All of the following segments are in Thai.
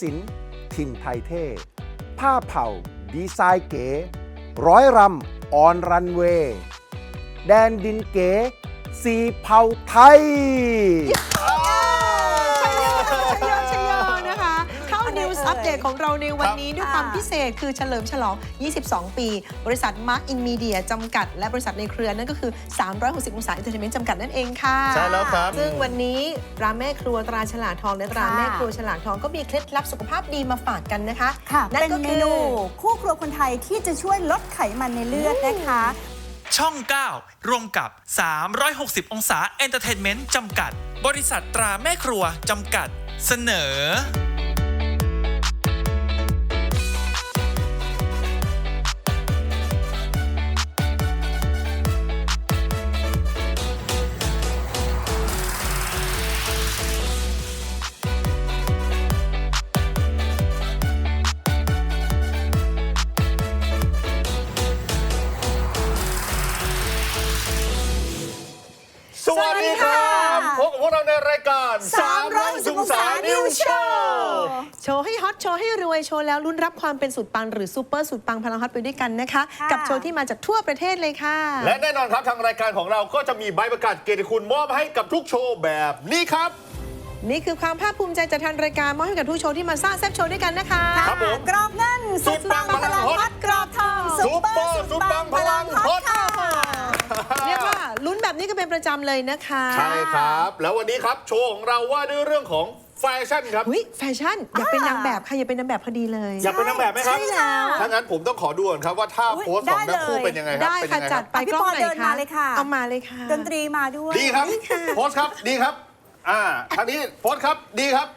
สินธุ์ถิ่นไทยเท่ ผ้าเผ่า ดีไซน์เก๋ ร้อยรำออนรันเวย์ แดนดินเก๋ สีเผ่าไทย News อัปเดตของเราในวันนี้ด้วยความพิเศษคือเฉลิมฉลอง 22 ปี บริษัท Mark In Media จำกัด และบริษัทในเครือนั่นก็คือ 360 องศา e n เ e อร์เทนเมนต์จำกัดนั่นเองค่ะใช่แล้วครับ ซึ่งวันนี้ตราแม่ครัวตราฉลากทองและตราค่ะแม่ครัวฉลากทองก็มีเคล็ดลับสุขภาพดีมาฝากกันนะคะค่ะนั่เป็นนก็เมคือนูคู่ครัวคนไทยที่จะช่วยลดไขมันในเลือดนะคะช่อง 9 ร่วมกับ 360 องศาเอนเตอร์เทนเมนต์จำกัด บริษัทตราแม่ครัวจำกัด เสนอ สวัสดีครับสวัสดีค่ะพบกับพวกเราในรายการ360องศานิว New โช Show ว์โชว์ให้ฮอตโชว์ให้รวยโชว์แล้วลุ้นรับความเป็นสุดปังหรือซูเปอร์สุดปังพลังฮอตไปด้วยกันนะคะ ค่ะ กับโชว์ที่มาจากทั่วประเทศเลยค่ะ และแน่นอนครับทางรายการของเราก็จะมีใบประกาศเกียรติคุณมอบให้กับทุกโชว์แบบนี้ครับ นี่คือความภาคภูมิใจจากทางรายการมอบให้กับทุกโชว์ที่มาสร้างแซ่บโชว์ด้วยกันนะคะครับผมกรอบเงินสุดปังพลังฮอตกรอบทองซุปเปอร์สุดปังพลังฮอตค่ะเรียกว่าลุ้นแบบนี้ก็เป็นประจำเลยนะคะใช่ครับ แล้ววันนี้ครับโชว์ของเราว่าด้วยเรื่องของแฟชั่นครับหุยแฟชั่นอยากเป็นนางแบบค่ะอยากเป็นนางแบบพอดีเลย อยากเป็นนางแบบไหมครับใช่แล้วถ้างั้นผมต้องขอดูก่อนครับว่าท่าอุ๊ยโพสของได้ทั้งคู่เลยเป็นยังไงครับได้เป็นค่ะยังไงคจัรัดบไปอะพี่กล้องปอไหนเดินคะมาเลยค่ะเอามาเลยค่ะดนตรีมาด้วยดีครับโพสครับดีครับ อ่าทางนี้โพสครับดีครับ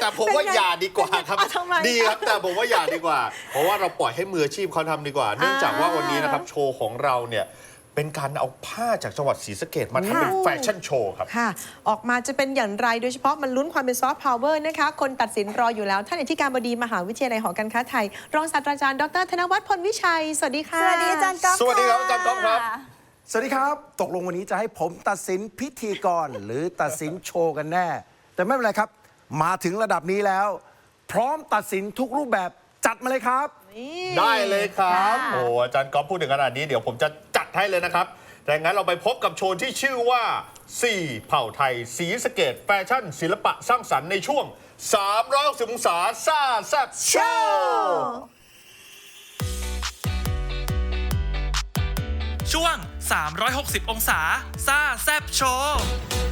แต่ผมว่าเป็นไงอย่าดีกว่าครับอะทำไมดีครับ แต่ผมว่าอย่าดีกว่า เพราะว่าเราปล่อยให้มืออาชีพเขาทำดีกว่า เนื่องจากว่าวันนี้นะครับโชว์ของเราเนี่ยเป็นการเอาผ้าจากจังหวัดศรีสะเกดมาทำเป็นแฟชั่นโชว์ครับ ค่ะ ออกมาจะเป็นอย่างไรโดยเฉพาะมันลุ้นความเป็นซอฟต์พาวเวอร์นะคะ คนตัดสินรออยู่แล้ว ท่านอธิการบดีมหาวิทยาลัยหอการค้าไทย รองศาสตราจารย์ดรธนวัฒน์พลวิชัย สวัสดีค่ะ สวัสดีอาจารย์ก๊อฟสวัสดีครับอาจารย์ก๊อฟครับะ สวัสดีครับ ตกลงวันนี้จะให้ผมตัดสินพิธีกร หรือตัดสินโชว์กันแน่ แต่ไม่เป็นไรครับ มาถึงระดับนี้แล้ว พร้อมตัดสินทุกรูปแบบจัดมาเลยครับนี่ได้เลยครับค่ะโอ้อาจารย์ก๊อฟพูดถึงขนาดนี้เดี๋ยวผมจะจัดให้เลยนะครับแต่งั้นเราไปพบกับโชว์ที่ชื่อว่า 4 เผ่าไทย สีสะเกตแฟชั่น ศิลปะสร้างสรรค์ในช่วง360องศาซ่าแซ่บโชว์ช่วง 360 องศา ซ่าแซบโชว์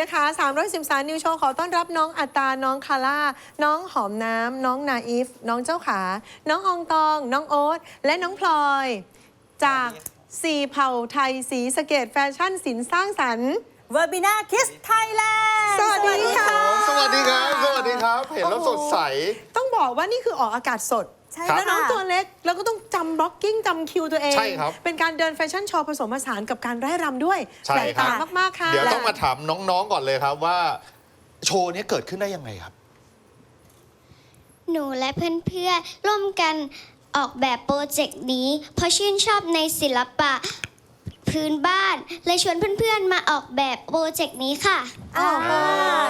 นะคะ313นิวโชว์ขอต้อนรับน้องอัตตาน้องคาร่า น้องหอมน้ำ น้องนาอีฟน้องเจ้าขา น้องอองตอง น้องโอ๊ต และน้องพลอย จากสี่เผ่าไทยสีสะเกตแฟชั่นสินสร้างสรรค์ เวอร์บินาคิสไทยแลนด์สวัสดีค่ะ สวัสดีครับ สวัสดีครับ เห็นแล้วสดใส ต้องบอกว่านี่คือออกอากาศสดใช่ครับแล้วน้องค่ะตัวเล็กแล้วก็ต้องจำบล็อกกิ้งจำคิวตัวเอง ใช่ครับ เป็นการเดินแฟชั่นโชว์ผสมผสานกับการไร้รำด้วยใช่แปลกครับตามากๆค่ะ เดี๋ยวต้องมาถามน้องๆก่อนเลยครับว่า โชว์นี้เกิดขึ้นได้ยังไงครับ หนูและเพื่อนๆร่วมกันออกแบบโปรเจกต์นี้ เพราะชื่นชอบในศิลปะ พื้นบ้าน เลยชวนเพื่อนๆมาออกแบบโปรเจกต์นี้ค่ะ อ่า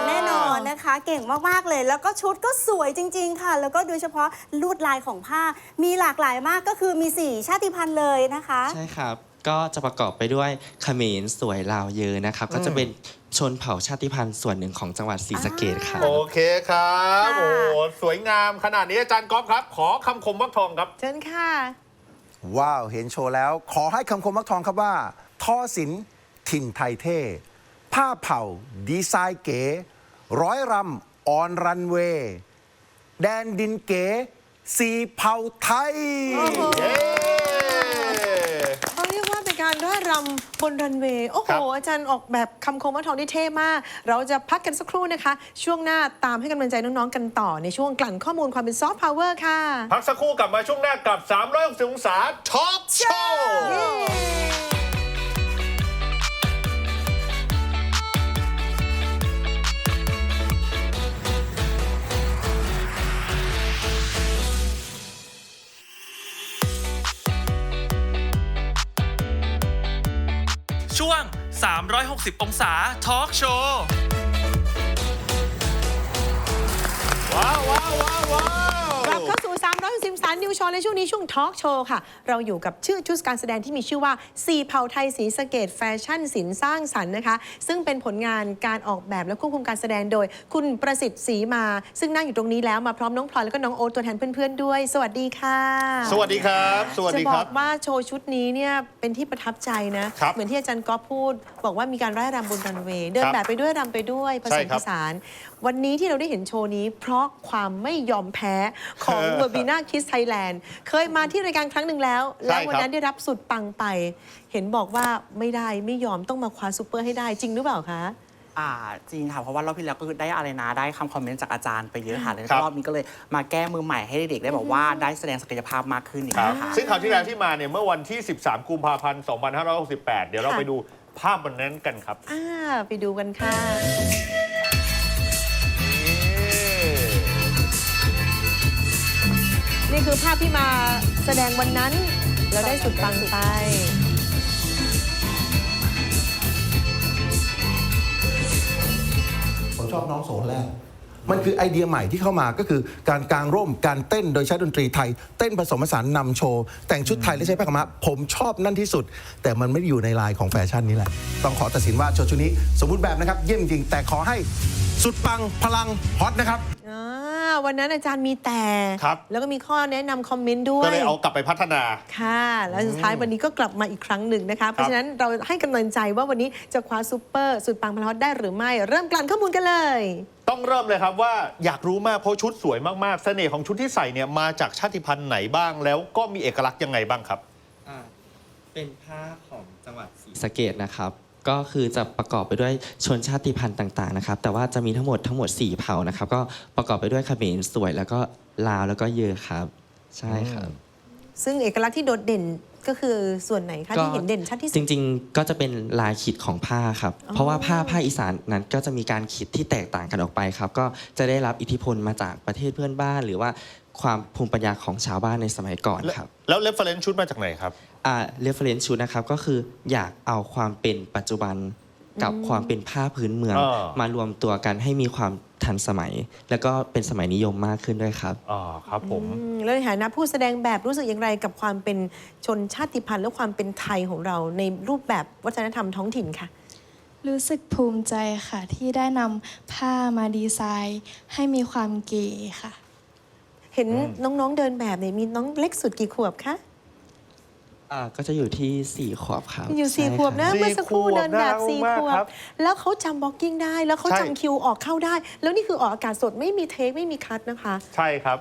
แน่นอนนะคะ เก่งมาก ๆ เลย แล้วก็ชุดก็สวยจริง ๆ ค่ะ แล้วก็โดยเฉพาะลวดลายของผ้า มีหลากหลายมากก็คือมี 4 ชาติพันธุ์เลยนะคะ ใช่ครับ ก็จะประกอบไปด้วยเขมรสวยลาวเยอนะครับ ก็จะเป็นชนเผ่าชาติพันธุ์ส่วนหนึ่งของจังหวัดศรีสะเกษครับโอเคครับ ค่ะ โอ้โหสวยงามขนาดนี้อาจารย์ก๊อฟครับ ขอคำคมวักทองครับ เชิญค่ะ ว้าว เห็นโชว์แล้ว ขอให้คำคมมักทองครับว่า ทอศิลป์ถิ่นไทยเท่ ผ้าเผ่า ดีไซน์เก๋ ร้อยรำออนรันเวย์แดนดินเก๋ สีเผ่าไทย โอ้โห เย้ เขาเรีย กว่าเป็นการร่ายรำบนรันเวย์โอ้โห ครับ อาจารย์ออกแบบคำคมว่าทองได้เท่มาก เราจะพักกันสักครู่นะคะ ช่วงหน้าตามให้กำลังใจน้องๆกันต่อในช่วงกลั่นข้อมูลความเป็นซอฟต์พาวเวอร์ค่ะพักสักครู่กลับมาช่วงหน้ากับ 360องศาท็อปโชว์ ช่วง 360 องศาทอล์กโชว์ ว้าวว้าวว้าว โชว์ในช่วงนี้ช่วงทอล์กโชว์ค่ะ เราอยู่กับชื่อชุดการแสดงที่มีชื่อว่า4เผ่าไทยสีสะเกตแฟชั่นศิลป์สร้างสรรค์นะคะ ซึ่งเป็นผลงานการออกแบบและควบคุมการแสดงโดย คุณประสิทธิ์ศรีมา ซึ่งนั่งอยู่ตรงนี้แล้วมาพร้อมน้องพลอยแล้วก็น้องโอ๊ตตัวแทนเพื่อนๆด้วย สวัสดีค่ะสวัสดีครับ สวัสจะดีบคอรับ กว่าโชว์ชุดนี้เนี่ยเป็นที่ประทับใจนะ ครับเหมือนที่อาจารย์ก๊อฟพูด บอกว่ามีการร่ายรำบนรันเวย์เดินครับแบบไปด้วยรำไปด้วยผใช่สมครัผบ สาน วันนี้ที่เราได้เห็นโชว์นี้ เพราะความไม่ยอมแพ้ของเวอร์บีนาคิสไทยแลนด์เคยมาที่รายการครั้งหนึ่งแล้วใช่แล้ววันครับนั้นได้รับสุดปังไป เห็นบอกว่าไม่ได้ไม่ยอมต้องมาคว้าซูเปอร์ให้ได้จริงหรือเปล่าคะอ่าจริงค่ะเพราะว่ารอบที่แล้วก็คือได้อะไรนะได้คำคอมเมนต์จากอาจารย์ไปเยอะค่ะแล้วครับรอบนี้ก็เลยมาแก้มือใหม่ให้เด็กๆได้บอกว่าได้แสดงศักยภาพมากขึ้นอย่างครับเงี้ยค่ะซึ่งคราวที่แล้วที่มาเนี่ยเมื่อวันที่ 13 กุมภาพันธ์ 2568 เดี๋ยวเราค่ะไปดูภาพวันนั้นกันครับอ่าไปดูกันค่ะ นี่คือภาพที่มาแสดงวันนั้น เราได้สุดปังไป ผมชอบน้องโสนแรก มันคือไอเดียใหม่ที่เข้ามาก็คือการกางร่มการเต้นโดยใช้ดนตรีไทย เต้นผสมผสานนำโชว์ แต่งชุดไทยและใช้ผ้าขาวม้าผมชอบนั่นที่สุด แต่มันไม่ได้อยู่ในลายของแฟชั่นนี้แหละ ต้องขอตัดสินว่าโชว์ชุดนี้ สมบูรณ์แบบนะครับ เยี่ยมจริงแต่ขอให้สุดปังพลังฮอตนะครับ อ่า วันนั้นอาจารย์มีแต่ ครับ แล้วก็มีข้อแนะนำคอมเมนต์ด้วย ก็เลยเอากลับไปพัฒนา ค่ะ แล้วสุดท้ายวันนี้ก็กลับมาอีกครั้งหนึ่งนะคะ เพราะฉะนั้นเราให้กำลังใจว่าวันนี้จะคว้าซูเปอร์สุดปังพลฮอตได้หรือไม่ เริ่มกลั่นข้อมูลกันเลย ต้องเริ่มเลยครับว่าอยากรู้มากเพราะชุดสวยมากๆ เสน่ห์ของชุดที่ใส่เนี่ยมาจากชาติพันธุ์ไหนบ้าง แล้วก็มีเอกลักษณ์ยังไงบ้างครับ อ่าเป็นผ้าของจังหวัดศรีสะเกดนะครับ ก็คือจะประกอบไปด้วยชนชาติพันธุ์ต่างๆนะครับแต่ว่าจะมีทั้งหมดทั้งหมด 4 เผ่านะครับก็ประกอบไปด้วยเขมรสวย แล้วก็ลาวแล้วก็เยอครับ ใช่ครับ ซึ่งเอกลักษณ์ที่โดดเด่นก็คือส่วนไหนคะที่เห็นเด่นชัดที่สุจดริง ๆ ก็จะเป็นลายขีดของผ้าครับอ๋อเพราะว่าผ้าผ้าอีสานนั้นก็จะมีการขีดที่แตกต่างกันออกไปครับ ก็จะได้รับอิทธิพลมาจากประเทศเพื่อนบ้าน หรือว่าความภูมิปัญญาของชาวบ้านในสมัยก่อนครับ แล้วเรฟเฟรนซ์ชุดมาจากไหนครับ อ่า reference ชุดนะครับก็คืออยากเอาความเป็นปัจจุบันกับความเป็นผ้าพื้นเมือง อ่ามารวมตัวกันให้มีความทันสมัย แล้วก็เป็นสมัยนิยมมากขึ้นด้วยครับ อ่าครับผม อืมแล้วในฐานะผู้แสดงแบบรู้สึกอย่างไรกับความเป็นชนชาติพันธุ์และความเป็นไทยของเราในรูปแบบวัฒนธรรมท้องถิ่นค่ะ รู้สึกภูมิใจค่ะ ที่ได้นำผ้ามาดีไซน์ ให้มีความเก๋ค่ะ เห็นน้องๆเดินแบบเนี่ยมีน้องเล็กสุดกี่ขวบคะ อ่าก็จะอยู่ที่ 4 ขวบครับอยู่สี่ใช่ขวบนะสี่เมื่อสักครู่ขวบเดินแบบน่ารักสี่มากขวครับบแล้วเขาจำบล็อกกิ้งได้ แล้วเขาใช่ จำคิวออกเข้าได้ แล้วนี่คือออกอากาศสดไม่มีเทคไม่มีคัดนะคะ ใช่ครับ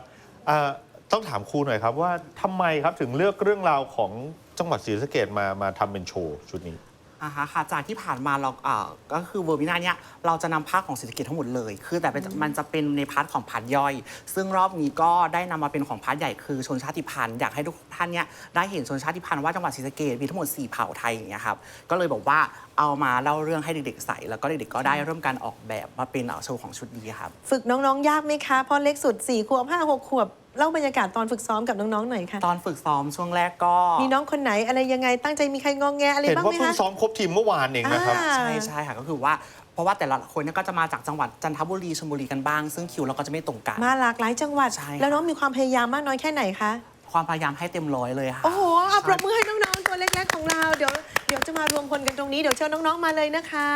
เอ่อต้องถามครูหน่อยครับว่าทำไมครับถึงเลือกเรื่องราวของจังหวัดศรีสะเกดมามาทำเป็นโชว์ชุดนี้ อ่าฮะค่ะจากที่ผ่านมาเราเอ่อก็คือเวอร์มินาเนี่ยเราจะนำภาคของเศรษฐกิจทั้งหมดเลย คือแต่เป็นมันจะเป็นในพาร์ทของพาร์ทย่อย ซึ่งรอบนี้ก็ได้นำมาเป็นของพาร์ทใหญ่คือชนชาติพันธุ์อยากให้ทุกท่านเนี่ยได้เห็นชนชาติพันธุ์ว่าจังหวัดศรีสะเกษมีทั้งหมด 4 เผ่าไทยอย่างเงี้ยครับก็เลยบอกว่า เอามาเล่าเรื่องให้เด็กๆใส่ แล้วก็เด็กๆก็ได้เริ่มการออกแบบมาเป็นเอ่อโชว์ของชุดนี้ครับ ฝึกน้องๆ ยากไหมคะเพราะเล็กสุด4ขวบ5 6ขวบเล่าบรรยากาศตอนฝึกซ้อมกับน้องๆหน่อยค่ะ ตอนฝึกซ้อมช่วงแรกก็ มีน้องคนไหนอะไรยังไงตั้งใจมีใครงองแงอะไรเห็นบ้างว่าไหมเพิ่งคะ ซ้อมครบทีมเมื่อวานเองนะครับ อ่า ใช่ใช่ค่ะก็คือว่าเพราะว่าแต่ละคนเนี่ยก็จะมาจากจังหวัดจันทบุรีชลบุรีกันบ้าง ซึ่งคิวเราก็จะไม่ตรงกัน มาหลากหลายจังหวัด ใช่ค่ะแล้วน้องมีความพยายามมากน้อยแค่ไหนคะ ความพยายามให้เต็มร้อยเลยค่ะ โอ้โหเอาปรบมือให้น้องๆ ตัวเล็กๆ ของเรา เดี๋ยวเดี๋ยวจะมารวมพลกันตรงนี้ เดี๋ยวเชิญน้องๆ มาเลยนะคะ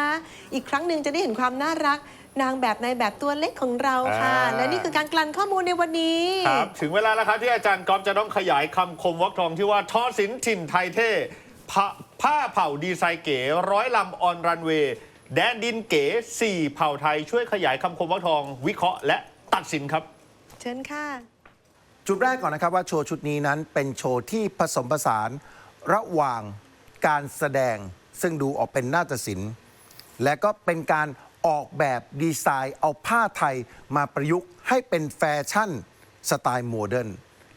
อีกครั้งหนึ่งจะได้เห็นความน่ารัก นางแบบในแบบตัวเล็กของเราค่ะ อ่า และนี่คือการกลั่นข้อมูลในวันนี้ ครับ ถึงเวลาแล้วครับที่อาจารย์ก๊อฟจะต้องขยายคำคมวักทองที่ว่าทอสินถิ่นไทยเท่ผ้าผ้าเผ่าดีไซน์เก๋ร้อยลำออนรันเวย์แดนดินเก๋สี่เผ่าไทยช่วยขยายคำคมวักทอง วิเคราะห์และตัดสินครับ เชิญค่ะ จุดแรกก่อนนะครับว่าโชว์ชุดนี้นั้นเป็นโชว์ที่ผสมผสานระหว่างการแสดง ซึ่งดูออกเป็นนาฏศิลป์ และก็เป็นการออกแบบดีไซน์เอาผ้าไทยมาประยุกต์ให้เป็นแฟชั่นสไตล์โมเดิร์น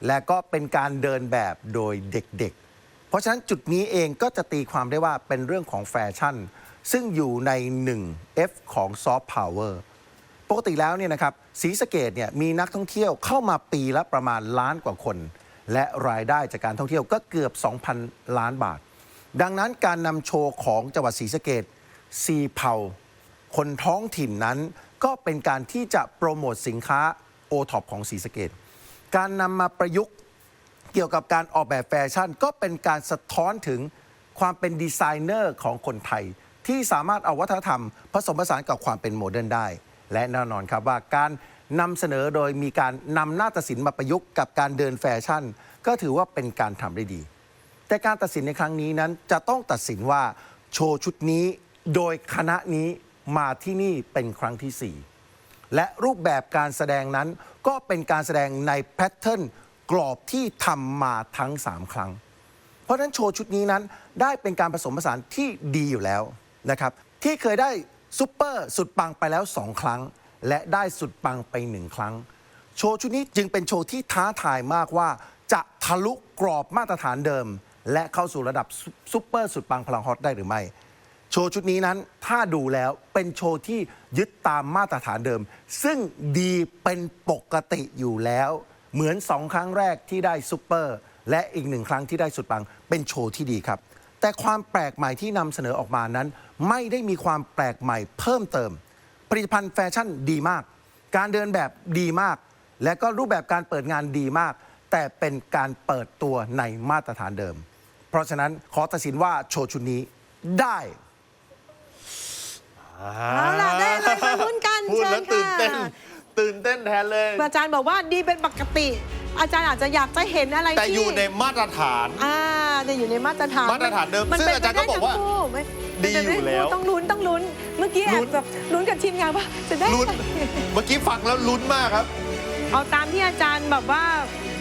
และก็เป็นการเดินแบบโดยเด็กๆ เพราะฉะนั้นจุดนี้เองก็จะตีความได้ว่าเป็นเรื่องของแฟชั่น ซึ่งอยู่ใน 1F ของซอฟต์พาวเวอร์ ปกติแล้วเนี่ยนะครับศรีสะเกดเนี่ยมีนักท่องเที่ยวเข้ามาปีละประมาณล้านกว่าคน และรายได้จากการท่องเที่ยวก็เกือบ 2,000 ล้านบาท ดังนั้นการนำโชว์ของจังหวัดศรีสะเกดซีเผาคนท้องถิ่นนั้น ก็เป็นการที่จะโปรโมทสินค้าโอท็อปของศรีสะเกดการนำมาประยุกต์เกี่ยวกับการออกแบบแฟชั่น ก็เป็นการสะท้อนถึงความเป็นดีไซเนอร์ของคนไทย ที่สามารถเอาวัฒนธรรม ผสมผสานกับความเป็นโมเดิร์นได้ และแน่นอนครับว่าการนำเสนอโดยมีการนำนาฏศิลป์มาประยุกต์กับการเดินแฟชั่น ก็ถือว่าเป็นการทำได้ดี แต่การตัดสินในครั้งนี้นั้นจะต้องตัดสินว่าโชว์ชุดนี้โดยคณะนี้มาที่นี่เป็นครั้งที่ 4 และรูปแบบการแสดงนั้นก็เป็นการแสดงในแพทเทิร์นกรอบที่ทำมาทั้ง 3 ครั้ง เพราะฉะนั้นโชว์ชุดนี้นั้นได้เป็นการผสมผสานที่ดีอยู่แล้วนะครับที่เคยได้ ซุปเปอร์สุดปังไปแล้ว 2 ครั้ง และได้สุดปังไป 1 ครั้ง โชว์ชุดนี้จึงเป็นโชว์ที่ท้าทายมากว่า จะทะลุกรอบมาตรฐานเดิม และเข้าสู่ระดับซุซุปเปอร์สุดปังพลังฮอตได้หรือไม่ โชว์ชุดนี้นั้นถ้าดูแล้วเป็นโชว์ที่ยึดตามมาตรฐานเดิม ซึ่งดีเป็นปกติอยู่แล้ว เหมือนสองครั้งแรกที่ได้ซุปเปอร์และอีกหนึ่งครั้งที่ได้สุดปังเป็นโชว์ที่ดีครับ แต่ความแปลกใหม่ที่นำเสนอออกมานั้น ไม่ได้มีความแปลกใหม่เพิ่มเติม ผลิตภัณฑ์แฟชั่นดีมาก การเดินแบบดีมาก และก็รูปแบบการเปิดงานดีมาก แต่เป็นการเปิดตัวในมาตรฐานเดิม เพราะฉะนั้นขอตัดสินว่าโชว์ชุดนี้ได้เอาล่ะได้อะไรมาลุ้นกันพูดแล้วเชิตื่ญนค่ะเต้น ตื่นเต้นแทนเลย อาจารย์บอกว่าดีเป็นปกติ อาจารย์อาจจะอยากจะเห็นอะไรแต่ที่อยู่ในมาตรฐาน อ่าจะอยู่ในมาตรฐานมาตรฐานเดิมนซึ่งป็นอาจารย์ก็บอกว่าไปได้ทั้งคู่ไม่ ดีอยู่แล้ว ต้องลุ้นต้องลุ้น เมื่อกี้แอลุ้บน แบบลุ้นกับทีมงานว่าจะได้ลุ้นอะไรเมื่อกี้ฟังแล้วลุ้นมากครับ เอาตามที่อาจารย์แบบว่า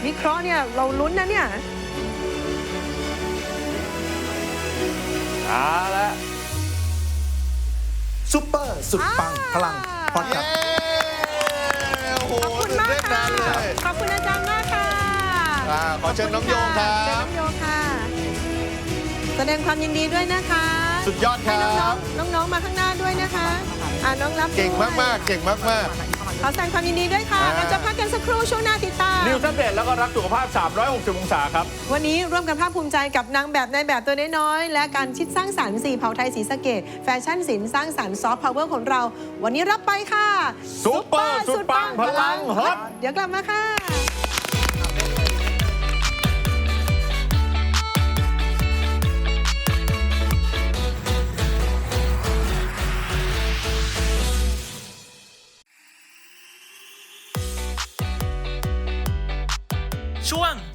วิเคราะห์เนี่ยเราลุ้นนะเนี่ย เอาละซุปเปอร์สุดปังพลังพอดคเย้ รับ โอ้โหขอบคุณตื่นมากเต้นค่ะนานเลย ขอบคุณอาจารย์มากค่ะอ่าขอเชิญน้องโยงครัเชิญบน้องโยงค่ะ แสดงความยินดีด้วยนะคะ สุดยอดคให้รัน้อบ งๆน้องๆมาข้างหน้าด้วยนะคะอ่าน้องรับเก่งด้วยมากๆ เก่งมากขอแสดงความยินดีด้วยค่ะ อ่า เราจะพักกันสักครู่ช่วงหน้าติดตามๆนิวส์อัปเดตแล้วก็รักสุขภาพ 360 องศาครับ วันนี้ร่วมกันภาคภูมิใจกับนางแบบในายแบบตัวน้อยๆและการชิดสร้างสรรค์สีเผาไทยสีสะเกดแฟชั่นศิลป์สร้างสรรค์ซอฟต์พาวเวอร์ของเรา วันนี้รับไปค่ะ ซุปเปอร์สุดปังพลังฮอต เดี๋ยวกลับมาค่ะ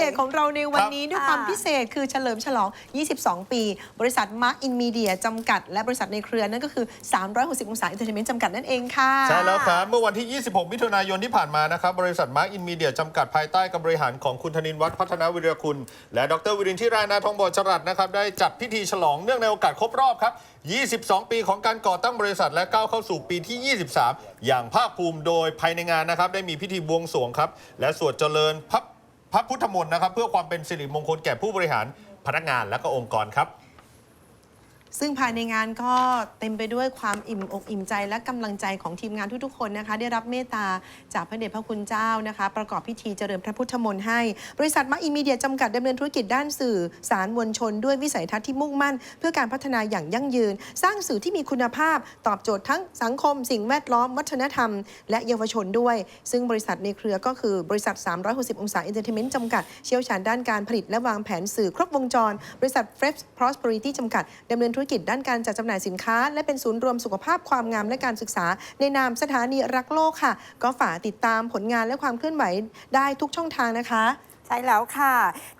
เอ่ยอัปเดตของเราในวันนี้ด้วยความค่ะพิเศษคือเฉลิมฉลอง 22 ปี บริษัท Mark In Media จำกัด และบริษัทในเครือนั่นก็คือ 360 องศา Entertainment จำกัดนั่นเองค่ะ ใช่แล้วครับ เมื่อวันที่ 26 มิถุนายนที่ผ่านมานะครับ บริษัทมาร์กอินมีเดียจำกัดภายใต้การบริหารของคุณธนินวัฒน์พัฒนาวิริยคุณ และดรวิรินทร์ที่รานาทองบอจรัสนะครับได้จัดพิธีฉลองเนื่องในโอกาสครบรอบครับ 22 ปีของการก่อตั้งบริษัทและก้าวเข้าสู่ปีที่ 23 อย่างภาคภูมิโดยภายในงานนะครับได้มีพิธีบวงสรวงครับและสวดเจริญพระ พระพุทธมนต์นะครับ เพื่อความเป็นสิริมงคลแก่ผู้บริหารพนักงานและก็องค์กรครับ ซึ่งภายในงานก็เต็มไปด้วยความอิ่มอกอิ่มใจและกำลังใจของทีมงานทุกๆคนนะคะ ได้รับเมตตาจากพระเดชพระคุณเจ้านะคะ ประกอบพิธีเจริญพระพุทธมนต์ให้ บริษัทมักอิมีเดียจำกัดดำเนินธุรกิจด้านสื่อสารมวลชน ด้วยวิสัยทัศน์ที่มุ่งมั่น เพื่อการพัฒนาอย่างยั่งยืน สร้างสื่อที่มีคุณภาพ ตอบโจทย์ทั้งสังคม สิ่งแวดล้อม วัฒนธรรม และเยาวชนด้วย ซึ่งบริษัทในเครือก็คือบริษัท 360 องศาเอนเตอร์เทนเมนต์จำกัดเชี่ยวชาญด้านการผลิตและวางแผนสื่อครบวงจร บริษัท Fresh Prosperity จำกัดดำเนินธุุรกิจด้านการจัดจำหน่ายสินค้า และเป็นศูนย์รวมสุขภาพความงามและการศึกษา ในนามสถานีรักโลกค่ะ ก็ฝากติดตามผลงานและความเคลื่อนไหวได้ทุกช่องทางนะคะ ใช่แล้วค่ะ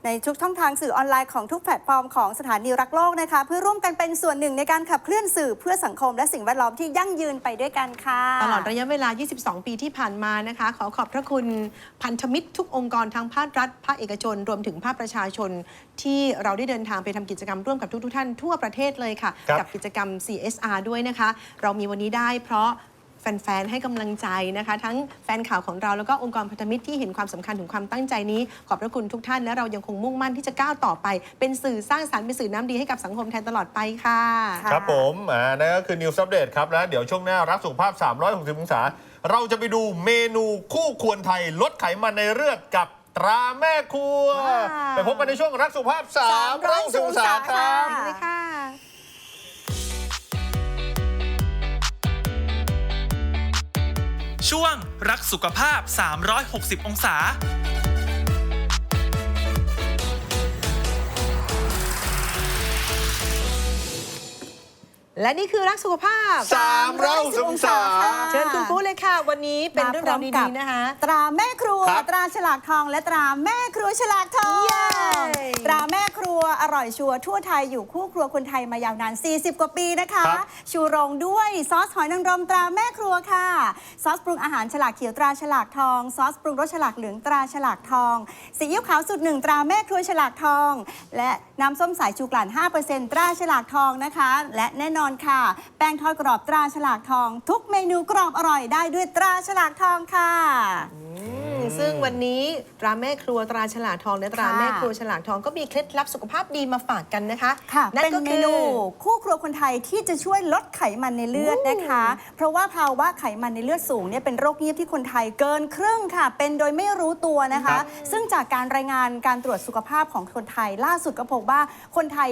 ในทุกช่องทางสื่อออนไลน์ของทุกแพลตฟอร์มของสถานีรักโลกนะคะ เพื่อร่วมกันเป็นส่วนหนึ่งในการขับเคลื่อนสื่อเพื่อสังคมและสิ่งแวดล้อมที่ยั่งยืนไปด้วยกันค่ะ ตลอดระยะเวลา 22 ปีที่ผ่านมานะคะ ขอขอบพระคุณพันธมิตรทุกองค์กรทั้งภาครัฐ ภาคเอกชน รวมถึงภาคประชาชน ที่เราได้เดินทางไปทำกิจกรรมร่วมกับทุกๆท่านทั่วประเทศเลยค่ะครับกับกิจกรรม CSR ด้วยนะคะ เรามีวันนี้ได้เพราะ แฟนๆให้กำลังใจนะคะ ทั้งแฟนข่าวของเราแล้วก็องค์กรพันธมิตรที่เห็นความสำคัญถึงความตั้งใจนี้ ขอบพระคุณทุกท่านและเรายังคงมุ่งมั่นที่จะก้าวต่อไป เป็นสื่อสร้างสรรค์เป็นสื่อน้ำดีให้กับสังคมแทนตลอดไปค่ะค่ะ ครับผมอ่านั่นก็คือ News Update ครับแล้วเดี๋ยวช่วงหน้ารักสุขภาพ 360 องศา เราจะไปดูเมนูคู่ควรไทยลดไขมันในเลือดกับตราแม่ครัวว้าวไปพบกันในช่วงรักสุขภาพ360องศาครับ ช่วงรักสุขภาพ 360 องศา และนี่คือรักสุขภาพ360องศาเชิญคุณปู้เลยค่ะ วันนี้เป็นเรื่องราวดีๆนะคะ ตราแม่ครัว ครับ ตราฉลากทอง และตราแม่ครัวฉลากทอง เย้ ตราแม่ครัวอร่อยชัวร์ทั่วไทยอยู่คู่ครัวคนไทยมายาวนาน 40 กว่าปีนะคะ ครับชูโรงด้วยซอสหอยนางรมตราแม่ครัวค่ะ ซอสปรุงอาหารฉลากเขียวตราฉลากทอง ซอสปรุงรสฉลากเหลืองตราฉลากทองซีอิ๊วขาวสูตรหนึ่งตราแม่ครัวฉลากทอง และน้ำส้มสายชูกลั่น 5%ตราฉลากทองนะคะ และแน่นอนค่ะ แป้งทอดกรอบตราฉลากทอง ทุกเมนูกรอบอร่อยได้ด้วยตราฉลากทองค่ะอืมซึ่งวันนี้ตราแม่ครัวตราฉลากทองและตราค่ะ แม่ครัวฉลากทองก็มีเคล็ดลับสุขภาพดีมาฝากกันนะคะค่ะนั่เป็นนก็เมคือ นูคู่ครัวคนไทยที่จะช่วยลดไขมันในเลือดนะคะ เพราะว่าภาวะไขมันในเลือดสูงเนี่ยเป็นโรคเงียบที่คนไทยเกินครึ่งค่ะ เป็นโดยไม่รู้ตัวนะคะครับซึ่งจากการรายงานการตรวจสุขภาพของคนไทยล่าสุดก็พบว่าคนไทย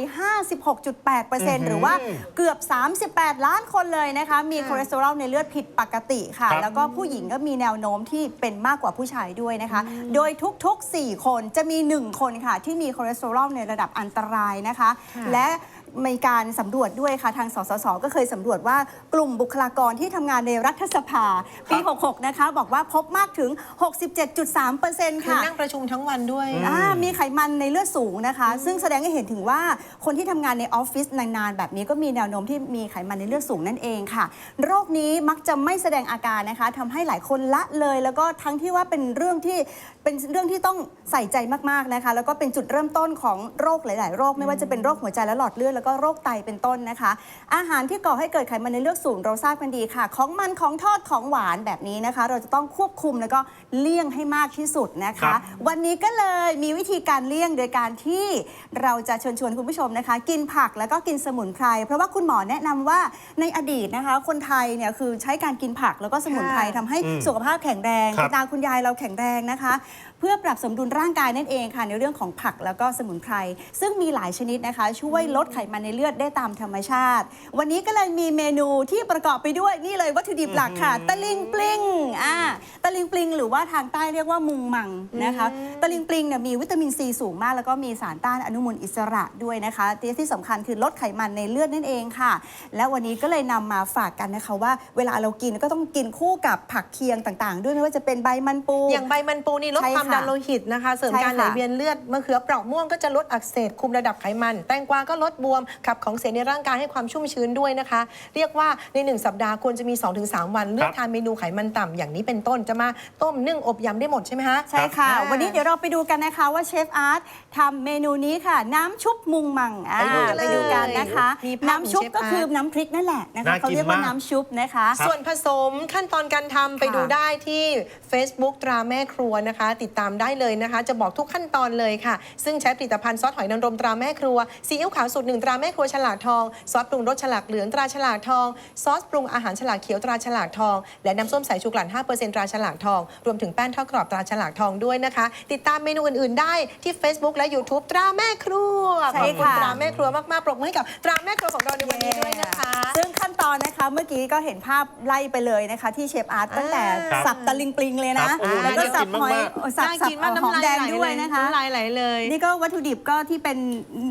56.8%หรือว่าเกือบ38 ล้านคนเลยนะคะ มีคอเลสเตอรอลในเลือดผิดปกติค่ะ ครับ แล้วก็ผู้หญิงก็มีแนวโน้มที่เป็นมากกว่าผู้ชายด้วยนะคะ โดยทุกๆ 4 คนจะมี 1 คนค่ะ ที่มีคอเลสเตอรอลในระดับอันตรายนะคะ ค่ะ และ มีการสำรวจด้วยค่ะทางสสสก็เคยสำรวจว่ากลุ่มบุคลากรที่ทำงานในรัฐสภาปี 66 นะคะ บอกว่าพบมากถึง 67.3%คือค่ะ นั่งประชุมทั้งวันด้วย อ่ามีไขมันในเลือดสูงนะคะ ซึ่งแสดงให้เห็นถึงว่าคนที่ทำงานในออฟฟิศนานๆ แบบนี้ก็มีแนวโน้มที่มีไขมันในเลือดสูงนั่นเองค่ะ โรคนี้มักจะไม่แสดงอาการนะคะทำให้หลายคนละเลย แล้วก็ทั้งที่ว่าเป็นเรื่องที่เป็นเรื่องที่ต้องใส่ใจมากๆนะคะ แล้วก็เป็นจุดเริ่มต้นของโรคหลาย ๆ โรคไม่ว่าจะเป็นโรคหัวใจและหลอดเลือดแล้วก็โรคไตเป็นต้นนะคะ อาหารที่ก่อให้เกิดไขมันในเลือดสูงเราทราบกันดีค่ะ ของมันของทอดของหวานแบบนี้นะคะ เราจะต้องควบคุมแล้วก็เลี่ยงให้มากที่สุดนะครัคะบวันนี้ก็เลยมีวิธีการเลี่ยงโดยการที่เราจะเชิญชวนคุณผู้ชมนะคะ กินผักแล้วก็กินสมุนไพรเพราะว่าคุณหมอแนะนำว่าในอดีตนะคะ คนไทยเนี่ยคือใช้การกินผักแล้วก็สมุนไพรค่ะทำให้อืมสุขภาพแข็งแรงครับคุณตาคุณยายเราแข็งแรงนะคะ เพื่อปรับสมดุลร่างกายนั่นเองค่ะ ในเรื่องของผักแล้วก็สมุนไพรซึ่งมีหลายชนิดนะคะ ช่วยลดไขมันในเลือดได้ตามธรรมชาติ วันนี้ก็เลยมีเมนูที่ประกอบไปด้วยนี่เลยวัตถุดิบหลักค่ะตะลิงปลิงอ่าตะลิงปลิง หรือว่าทางใต้เรียกว่ามุงมังนะคะตะลิงปลิงเนี่ยมีวิตามินซีสูงมาก แล้วก็มีสารต้านอนุมูลอิสระด้วยนะคะที่ที่สำคัญคือลดไขมันในเลือดนั่นเองค่ะ และวันนี้ก็เลยนำมาฝากกันนะคะว่า เวลาเรากินก็ต้องกินคู่กับผักเคียงต่าง ๆ ด้วยไม่ว่าจะเป็นใบมันปู อย่างใบมันปูนี่ลดใช่ความค่ะดันโลหิตนะคะ เสริมใช่การไหลค่ะเวียนเลือดมะเขือเปราะม่วงก็จะลดอักเสบคุมระดับไขมัน แตงกวาก็ลดบวมขับของเสียในร่างกายให้ความชุ่มชื้นด้วยนะคะ เรียกว่าใน 1 สัปดาห์ควรจะมี 2-3 วันเลือกทานเมนูไขมันต่ำอย่างนี้เป็นต้นจะมาต้มนึ่งอบยำได้หมดใช่ไหมคะใช่ค่ะครับวันนี้เดี๋ยวเราไปดูกันนะคะว่าเชฟอาร์ตทำเมนูนี้ค่ะ น้ำชุบมุงมังอ่าไปดูกันเลยไปดูกันนะคะมีภาพน้ำชุบของเชฟก็คืออาร์ตน้ำพริกนั่นแหละนะคะน่าเขากินเรียกว่ามากน้ำชุบนะคะ ส่วนผสมขั้นตอนการทำไปดูได้ที่ Facebook ตราแม่ครัวนะคะ ติดตามได้เลยนะคะ จะบอกทุกขั้นตอนเลยค่ะ ซึ่งใช้ผลิตภัณฑ์ซอสหอยนางรมตราแม่ครัวซีอิ๊วขาวสูตรหนึ่งตราแม่ครัวฉลากทอง ซอสปรุงรสฉลากเหลืองตราฉลากทอง ซอสปรุงอาหารฉลากเขียวตราฉลากทอง และน้ำส้มสายชูกลั่น5%ตราฉลากทอง รวมถึงแป้งทอดกรอบตราฉลากทองด้วยนะคะ ติดตามเมนูอื่นๆ ได้ที่ Facebook และ YouTube ตราแม่ครัวใช่ขอบคุณค่ะ ตราแม่ครัวมากๆปรบมือให้กับตราแม่ครัวของเราในวันนี้ด้วยนะคะ ซึ่งขั้นตอนนะคะเมื่อกี้ก็เห็นภาพไล่ไปเลยนะคะ ที่เชฟอาร์ตตั้งแต่ครับสับตะลิงปลิงเลยครันะบโอ้โหแล้วก็สับหอยน่ากินมาก สับน่าสับกินมากหอมน้ำลายแดงไหลด้วยนะคะน้ำลายไหลเลย นี่ก็วัตถุดิบก็ที่เป็น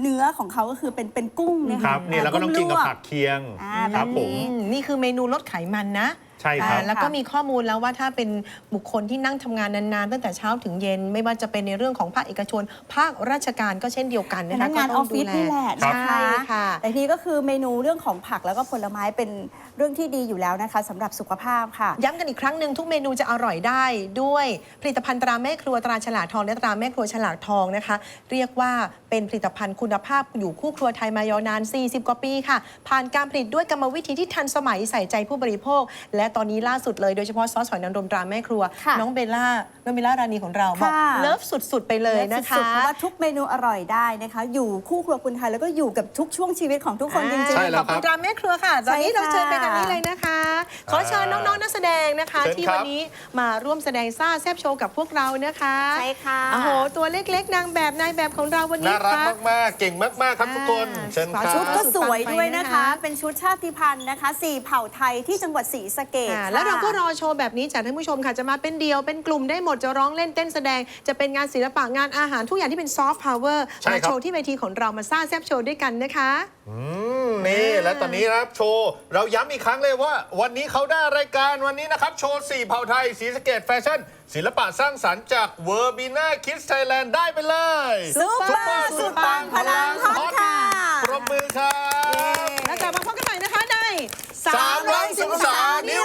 เนื้อของเขาก็คือเป็นเป็นกุ้งนะคคะรับนี่เราก็ต้องกินกับผักเคียงอ่าครับผมอืมนี่คือเมนูลดไขมันนะ ใช่ครับ อ่าแล้วก็มีข้อมูลแล้วว่าถ้าเป็นบุคคลที่นั่งทำงานนานๆ ตั้งแต่เช้าถึงเย็น ไม่ว่าจะเป็นในเรื่องของภาคเอกชน ภาคราชการก็เช่นเดียวกันพนะคะนักงานก็อต้อฟฟิศดูนี่แหละใช่นะคะค่ะ แต่ทีนี้ก็คือเมนูเรื่องของผักแล้วก็ผลไม้เป็นเรื่องที่ดีอยู่แล้วนะคะสำหรับสุขภาพค่ะ ย้ำกันอีกครั้งหนึ่งทุกเมนูจะอร่อยได้ด้วยผลิตภัณฑ์ตราแม่ครัวตราฉลากทองและตราแม่ครัวฉลากทองนะคะ เรียกว่าเป็นผลิตภัณฑ์คุณภาพอยู่คู่ครัวไทยมายาวนาน 40 กว่าปีค่ะ ผ่านการผลิตด้วยกรรมวิธีที่ทันสมัยใส่ใจผู้บริโภค และตอนนี้ล่าสุดเลยโดยเฉพาะซอสหอยนางรมตราแม่ครัว ค่ะน้องเบลล่าน้องเบลล่ารานีของเราบอกค่ะ เลิฟสุดๆไปเลยนะคะสุดๆเพราะว่าทุกเมนูอร่อยได้นะคะ อยู่คู่ครัวคุณไทยแล้วก็อยู่กับทุกช่วงชีวิตของทุกคนจริง ใช่ๆ แล้ขวอบคุณตราแม่ครัวค่ะตอนนี้ใช่เราค่ะ เชิญไปทางนี้เลยนะคะ ขอเชิญน้องๆนักแสดงนะคะ เชิญที่ครับ วันนี้มาร่วมแสดงซ่าแซบโชว์กับพวกเรานะคะใช่ค่ะ โอ้โหตัวเล็กๆนางแบบนายแบบของเราวันนี้น่ารักค่ะ มาก ๆ เก่งมาก ๆ ครับทุกคน อ่า เชิญคขอรัชุดบ ก็สวยด้วยนะคะสุดปังไปนะคะ เป็นชุดชาติพันธุ์นะคะ สี่เผ่าไทยที่จังหวัดศรีสะเกษอ่าค่ะแล้วเราก็รอโชว์แบบนี้จากท่านผู้ชมค่ะจะมาเป็นเดียวเป็นกลุ่มได้หมดจะร้องเล่นเต้นแสดง จะเป็นงานศิลปะงานอาหารทุกอย่างที่เป็นซอฟต์พาวเวอร์ใช่มาครับโชว์ที่เวทีของเรามาซ่าแซบโชว์ด้วยกันนะคะอืมนี่และตอนนี้นะครับโชว์ เราย้ำอีกครั้งเลยว่า วันนี้เขาได้รายการวันนี้นะครับ โชว์4เผ่าไทยสีสะเกตแฟชั่น ศิลปะสร้างสรรค์จากเวอร์บีนาคิดไทยแลนด์ได้ไปเลยซุปเปอร์สุดปังพลังฮอตค่ะปรบมือครับ ๓๐๐๓นิ้